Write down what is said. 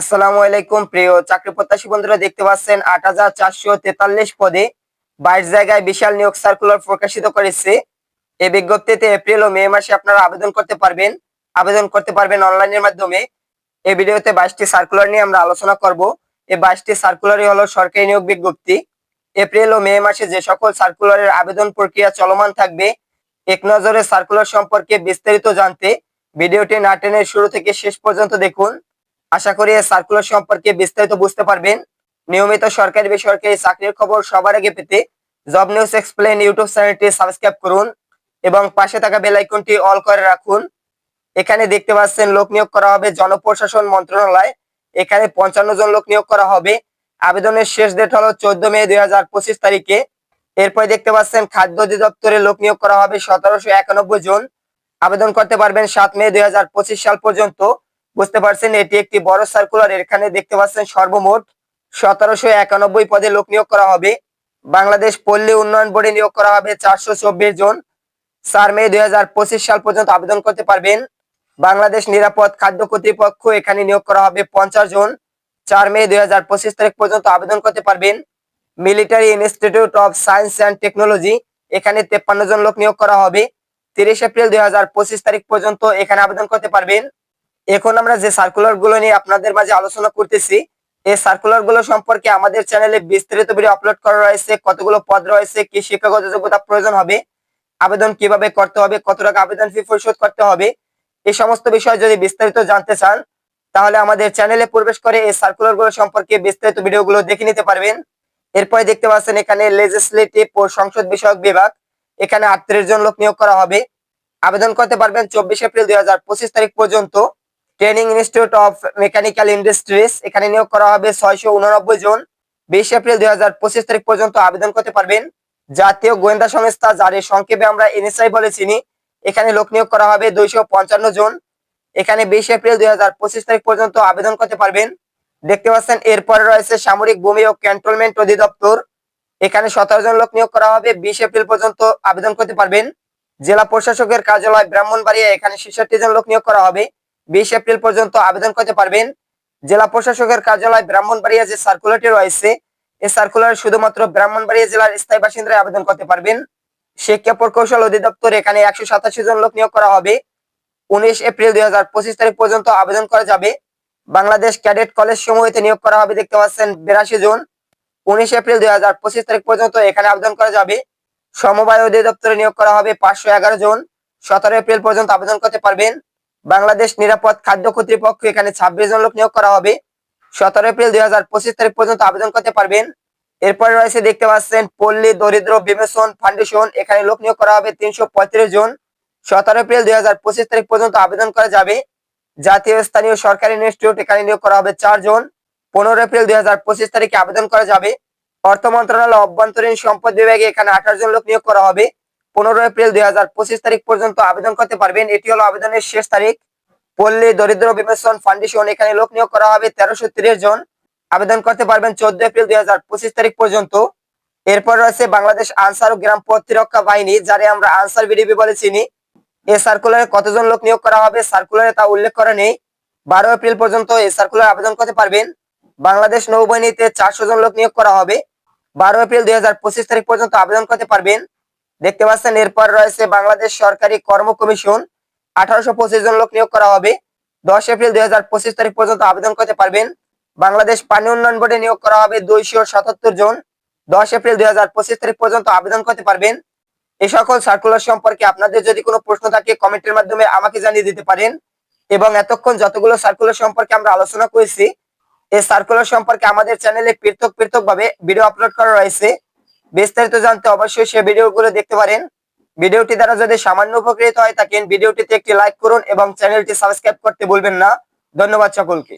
আসসালামু আলাইকুম। প্রিয় চাকরি প্রত্যাশী বন্ধুরা, দেখতে পাচ্ছেন আট হাজার চারশো তেতাল্লিশ পদে বাইশ জায়গায় বিশাল নিয়োগ সার্কুলার প্রকাশিত করেছে। এই বিজ্ঞপ্তিতে এপ্রিল ও মে মাসে আপনারা আবেদন করতে পারবেন। আবেদন করতে পারবেন অনলাইনের মাধ্যমে। এই ভিডিওতে বাইশটি সার্কুলার নিয়ে আমরা আলোচনা করব। এই বাইশটি সার্কুলারই হলো সরকারি নিয়োগ বিজ্ঞপ্তি। এপ্রিল ও মে মাসে যে সকল সার্কুলারের আবেদন প্রক্রিয়া চলমান থাকবে, এক নজরে সার্কুলার সম্পর্কে বিস্তারিত জানতে ভিডিওটি না টেনে শুরু থেকে শেষ পর্যন্ত দেখুন। আশা করি সার্কুলার সম্পর্কে বিস্তারিত বুঝতে পারবেন। নিয়মিত সরকারি বেসরকারি চাকরির খবর সবার আগে পেতে জব নিউজ এক্সপ্লেন ইউটিউব চ্যানেলটি সাবস্ক্রাইব করুন এবং পাশে থাকা বেল আইকনটি অল করে রাখুন। এখানে দেখতে পাচ্ছেন লোক নিয়োগ করা হবে জনপ্রশাসন মন্ত্রণালয়। এখানে পঞ্চান্ন জন লোক নিয়োগ করা হবে। আবেদনের শেষ ডেট হলো চোদ্দ মে দুই হাজার পঁচিশ তারিখে। এরপরে দেখতে পাচ্ছেন খাদ্য অধিদপ্তরে লোক নিয়োগ করা হবে সতেরোশো একানব্বই জন। আবেদন করতে পারবেন সাত মে দুই হাজার পঁচিশ সাল পর্যন্ত। বুঝতে পারছেন, এটি একটি বড় সার্কুলার এখানে দেখতে পাচ্ছেন সর্বমোট সতেরোশো একানব্বই পদে লোক নিয়োগ করা হবে। বাংলাদেশ পল্লী উন্নয়ন বোর্ডে নিয়োগ করা হবে চারশো চব্বিশ জন। চার মে দুই সাল পর্যন্ত আবেদন করতে পারবেন। বাংলাদেশ নিরাপদ খাদ্য কর্তৃপক্ষ, এখানে নিয়োগ করা হবে পঞ্চাশ জন। চার মে দুই তারিখ পর্যন্ত আবেদন করতে পারবেন। Military Institute of Science and Technology, এখানে তেপ্পান্ন জন লোক নিয়োগ করা হবে। তিরিশ এপ্রিল দুই হাজার পঁচিশ তারিখ পর্যন্ত এখানে আবেদন করতে পারবেন। এখন আমরা যে সার্কুলারগুলো নিয়ে আপনাদের মাঝে আলোচনা করতেছি, এই সার্কুলারগুলো সম্পর্কে আমাদের চ্যানেলে বিস্তারিত ভিডিও আপলোড করা রয়েছে, কতগুলো পদ রয়েছে, কি শিক্ষাগত যোগ্যতা প্রয়োজন হবে, আবেদন কীভাবে করতে হবে, কত টাকা আবেদন ফি পরিশোধ করতে হবে, এই সমস্ত বিষয় যদি বিস্তারিত জানতে চান, তাহলে আমাদের চ্যানেলে প্রবেশ করে এই সার্কুলারগুলো সম্পর্কে বিস্তারিত ভিডিওগুলো দেখে নিতে পারবেন। এরপরে দেখতে পাচ্ছেন এখানে লেজিসলেটিভ ও সংসদ বিষয়ক বিভাগ, এখানে আটত্রিশ জন লোক নিয়োগ করা হবে। আবেদন করতে পারবেন চব্বিশ এপ্রিল দুই হাজার পঁচিশ তারিখ পর্যন্ত। Training Institute of Mechanical Industries. এখানে নিয়োগ করা হবে ছয়শো উননব্বই জন। বিশ এপ্রিল দুই হাজার পঁচিশ তারিখ পর্যন্ত আবেদন করতে পারবেন। জাতীয় গোয়েন্দা সংস্থা, যার সংক্ষেপে আমরা এনএসআই বলে চিনি, এখানে লোক নিয়োগ করা হবে দুইশো পঞ্চান্ন জন। এখানে বিশ এপ্রিল দুই হাজার পঁচিশ তারিখ পর্যন্ত আবেদন করতে পারবেন। দেখতে পাচ্ছেন, এরপরে রয়েছে সামরিক ভূমি ও ক্যান্টনমেন্ট অধিদপ্তর। এখানে সতেরো জন লোক নিয়োগ করা হবে। বিশ এপ্রিল পর্যন্ত আবেদন করতে পারবেন। জেলা প্রশাসকের কার্যালয় ব্রাহ্মণবাড়িয়া এখানে ছেষট্টি জন লোক নিয়োগ করা হবে। বিশ এপ্রিল পর্যন্ত আবেদন করতে পারবেন। জেলা প্রশাসকের কার্যালয় ব্রাহ্মণবাড়িয়া যে সার্কুলারটি রয়েছে, এই সার্কুলার শুধুমাত্র ব্রাহ্মণবাড়িয়া জেলার স্থায়ী বাসিন্দারা আবেদন করতে পারবেন। শিক্ষা প্রকৌশল অধিদপ্তর এখানে একশো সাতাশি জন লোক নিয়োগ করা হবে। উনিশ এপ্রিল দুই তারিখ পর্যন্ত আবেদন করা যাবে। বাংলাদেশ ক্যাডেট কলেজ সমূহতে নিয়োগ করা হবে দেখতে পাচ্ছেন বিরাশি জন। উনিশ এপ্রিল দুই হাজার পঁচিশ তারিখ পর্যন্ত এখানে আবেদন করা যাবে। সমবায় অধিদপ্তরে নিয়োগ করা হবে পাঁচশো এগারো জন। সতেরো এপ্রিল পর্যন্ত আবেদন করতে পারবেন। বাংলাদেশ নিরাপদ খাদ্য কর্তৃপক্ষ এখানে ছাব্বিশ জন লোক নিয়োগ করা হবে। সতেরো এপ্রিল দুই হাজার পঁচিশ তারিখ পর্যন্ত আবেদন করতে পারবেন। এরপরে রয়েছে দেখতে পাচ্ছেন, পল্লী দরিদ্র বিবেচন ফাউন্ডেশন, এখানে লোক নিয়োগ করা হবে তিনশো পঁয়ত্রিশ জন। সতেরো এপ্রিল দুই হাজার পঁচিশ তারিখ পর্যন্ত আবেদন করা যাবে। জাতীয় স্থানীয় সরকারি ইনস্টিটিউট এখানে নিয়োগ করা হবে চারজন পনেরো এপ্রিল দুই হাজার পঁচিশ তারিখে আবেদন করা যাবে। অর্থ মন্ত্রণালয় অভ্যন্তরীণ সম্পদ বিভাগে এখানে আঠারো জন লোক নিয়োগ করা হবে। পনেরো এপ্রিল দুই হাজার পঁচিশ তারিখ পর্যন্ত আবেদন করতে পারবেন। এটি হলো আবেদনের শেষ তারিখ। পল্লী দরিদ্র বিবেচন ফাউন্ডেশন এখানে লোক নিয়োগ করা হবে তেরোশো জন। আবেদন করতে পারবেন চোদ্দ এপ্রিল দুই তারিখ পর্যন্ত। এরপর রয়েছে বাংলাদেশ আনসার ও গ্রাম প্রতিরক্ষা বাহিনী, যারে আমরা আনসার বিডিপি বলে চিনি। এ সার্কুলারে কতজন লোক নিয়োগ করা হবে সার্কুলারে তা উল্লেখ করা নেই। বারো এপ্রিল পর্যন্ত এই সার্কুলার আবেদন করতে পারবেন। বাংলাদেশ নৌবাহিনীতে চারশো জন লোক নিয়োগ করা হবে। বারো এপ্রিল দুই হাজার পঁচিশ তারিখ পর্যন্ত আবেদন করতে পারবেন। দেখতে পাচ্ছেন, এরপর রয়েছে বাংলাদেশ সরকারি কর্ম কমিশন। আঠারোশো পঁচিশ জন লোক নিয়োগ করা হবে। দশ এপ্রিল দুই হাজার পঁচিশ তারিখ পর্যন্ত আবেদন করতে পারবেন। বাংলাদেশ পানি উন্নয়ন বোর্ডে নিয়োগ করা হবে দুইশো সাতাত্তর জন। দশ এপ্রিল দুই হাজার পঁচিশ তারিখ পর্যন্ত আবেদন করতে পারবেন। এই সকল সার্কুলার সম্পর্কে আপনাদের যদি কোনো প্রশ্ন থাকে, কমেন্টের মাধ্যমে আমাকে জানিয়ে দিতে পারেন। এবং এতক্ষণ যতগুলো সার্কুলার সম্পর্কে আমরা আলোচনা করেছি, এই সার্কুলার সম্পর্কে আমাদের চ্যানেলে পৃথক পৃথক ভাবে ভিডিও আপলোড করা রয়েছে। বিস্তারিত জানতে অবশ্যই সে ভিডিওগুলো দেখতে পারেন। ভিডিওটি দ্বারা যদি সামান্য উপকৃত হয় থাকেন, ভিডিওটিতে একটি লাইক করুন এবং চ্যানেলটি সাবস্ক্রাইব করতে ভুলবেন না। ধন্যবাদ সকলকে।